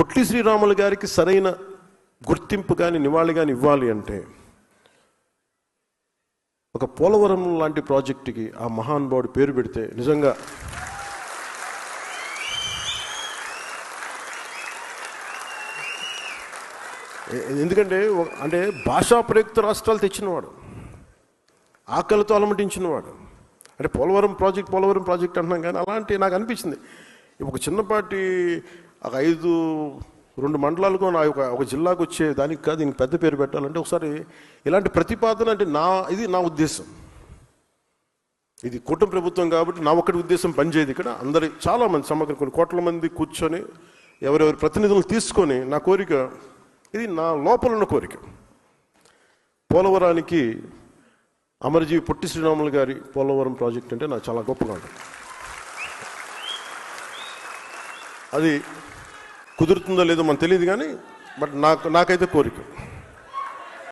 పొట్టి శ్రీరాములు గారికి సరైన గుర్తింపు కానీ నివాళి కానీ ఇవ్వాలి అంటే ఒక పోలవరం లాంటి ప్రాజెక్టుకి ఆ మహానుభావుడి పేరు పెడితే నిజంగా ఎందుకంటే అంటే భాషా ప్రయుక్త రాష్ట్రాలు తెచ్చినవాడు ఆకలితో అలమటించినవాడు. అంటే పోలవరం ప్రాజెక్ట్ పోలవరం ప్రాజెక్ట్ అంటున్నాం కానీ అలాంటి నాకు అనిపించింది. ఒక చిన్నపాటి ఒక ఐదు రెండు మండలాలకు నా ఒక ఒక జిల్లాకు వచ్చే దానికి కాదు దీనికి పెద్ద పేరు పెట్టాలంటే ఒకసారి ఇలాంటి ప్రతిపాదన అంటే నా ఇది నా ఉద్దేశం. ఇది కూటమి ప్రభుత్వం కాబట్టి నా ఒక్కటి ఉద్దేశం పనిచేయదు ఇక్కడ. అందరి చాలా మంది సమగ్ర కొన్ని కోట్ల మంది కూర్చొని ఎవరెవరి ప్రతినిధులను తీసుకొని నా కోరిక ఇది నా లోపల ఉన్న కోరిక. పోలవరానికి అమరజీవి పొట్టి శ్రీరాములు గారి పోలవరం ప్రాజెక్ట్ అంటే నాకు చాలా గొప్పగా ఉంటుంది. అది కుదురుతుందో లేదో మనకు తెలియదు కానీ బట్ నాకు నాకైతే కోరిక.